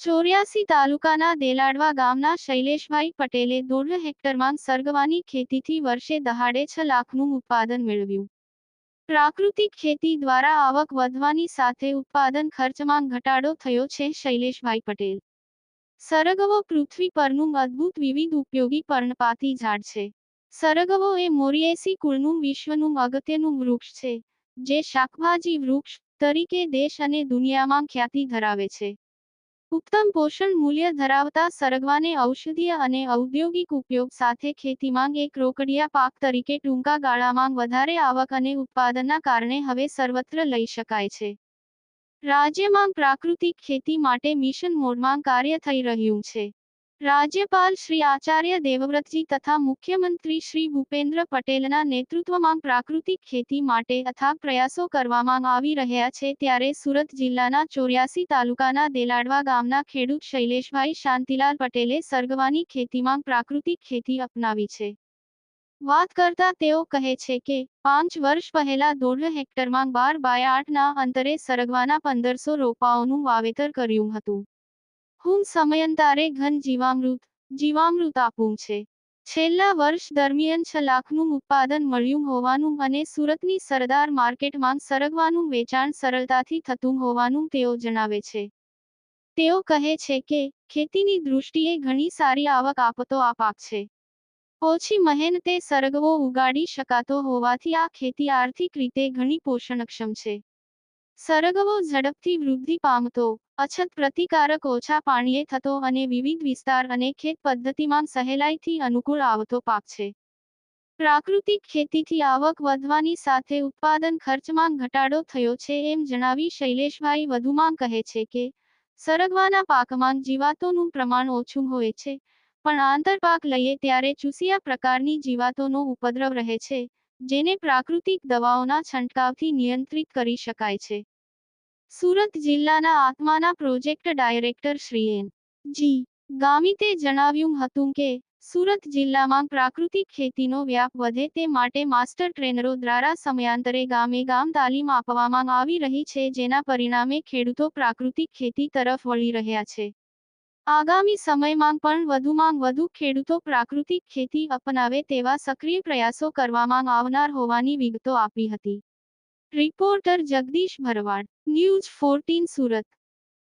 ચોર્યાસી તાલુકાના દેલાડવા ગામના શૈલેષભાઈ પટેલે દોઢ હેક્ટરમાં સરગવાની ખેતીથી વર્ષે દહાડે છ લાખનું ઉત્પાદન મેળવ્યું. પ્રાકૃતિક ખેતી દ્વારા આવક વધવાની સાથે ઉત્પાદન ખર્ચમાં ઘટાડો થયો છે શૈલેષભાઈ પટેલ. સરગવો પૃથ્વી પરનું અદ્ભુત વિવિધ ઉપયોગી પર્ણપાતી ઝાડ છે. સરગવો એ મોરિયેસી કુળનું વિશ્વનું અગત્યનું વૃક્ષ છે, જે શાકભાજી વૃક્ષ તરીકે દેશ અને દુનિયામાં ખ્યાતિ ધરાવે છે. ઉત્તમ પોષણ મૂલ્ય ધરાવતા સરગવાને ઔષધીય અને ઔદ્યોગિક ઉપયોગ સાથે ખેતીમાં એક રોકડિયા પાક તરીકે ટૂંકા ગાળામાં વધારે આવક અને ઉત્પાદનના કારણે હવે સર્વત્ર લઈ શકાય છે. રાજ્યમાં પ્રાકૃતિક ખેતી માટે મિશન મોડમાં કાર્ય થઈ રહ્યું છે. રાજ્યપાલ શ્રી આચાર્ય દેવવ્રતજી તથા મુખ્યમંત્રી શ્રી ભૂપેન્દ્ર પટેલના નેતૃત્વમાં પ્રાકૃતિક ખેતી માટે અથાગ પ્રયાસો કરવામાં આવી રહ્યા છે ત્યારે સુરત જિલ્લાના ચોર્યાસી તાલુકાના દેલાડવા ગામના ખેડૂત શૈલેષભાઈ શાંતિલાલ પટેલે સરગવાની ખેતીમાં પ્રાકૃતિક ખેતી અપનાવી છે. વાત કરતા તેઓ કહે છે કે, પાંચ વર્ષ પહેલા દોઢ હેક્ટરમાં બાર બાય આઠના અંતરે સરગવાના પંદરસો રોપાઓનું વાવેતર કર્યું હતું. હું સમયાંતરે ઘન જીવામૃત જીવામૃત આપું છે. છેલ્લા વર્ષ દરમિયાન છ લાખનું ઉત્પાદન મળ્યું હોવાનું અને સુરતની સરદાર માર્કેટમાં સરગવાનું વેચાણ સરળતાથી થતું હોવાનું તેઓ જણાવે છે. તેઓ કહે છે કે, ખેતીની દૃષ્ટિએ ઘણી સારી આવક આપતો આ પાક છે. ઓછી મહેનતે સરગવો ઉગાડી શકાતો હોવાથી આ ખેતી આર્થિક રીતે ઘણી પોષણક્ષમ છે. સરગવો ઝડપથી વૃદ્ધિ પામતો, અછત પ્રતિકારક ઓછા પાણીએ થતો અને વિવિધ વિસ્તાર અને ખેત પદ્ધતિમાં સહેલાઈથી અનુકૂળ આવતો પાક છે. પ્રાકૃતિક ખેતીથી આવક વધવાની સાથે ઉત્પાદન ખર્ચમાં ઘટાડો થયો છે એમ જણાવી શૈલેષભાઈ વધુમાં કહે છે કે, સરગવાના પાકમાં જીવાતોનું પ્રમાણ ઓછું હોય છે, પણ આંતરપાક લઈએ ત્યારે ચૂસિયા પ્રકારની જીવાતોનો ઉપદ્રવ રહે છે જેને પ્રાકૃતિક દવાઓના છંટકાવથી નિયંત્રિત કરી શકાય છે. સુરત જિલ્લાના આત્માના project director Shri N. G. ગામિતે જણાવ્યું હતું કે, સુરત જિલ્લામાં પ્રાકૃતિક ખેતીનો વ્યાપ વધે તે માટે માસ્ટર ટ્રેનરો દ્વારા સમયાંતરે ગામે ગામ તાલીમ આપવામાં આવી રહી છે, જેના પરિણામે ખેડૂતો પ્રાકૃતિક ખેતી તરફ વળી રહ્યા છે. આગામી સમયમાં પણ વધુમાં વધુ ખેડૂતો પ્રાકૃતિક ખેતી અપનાવે તેવા સક્રિય પ્રયાસો કરવામાં આવનાર હોવાની વિગતો આપી હતી. Reporter Jagdish Bharwad, news fourteen Surat.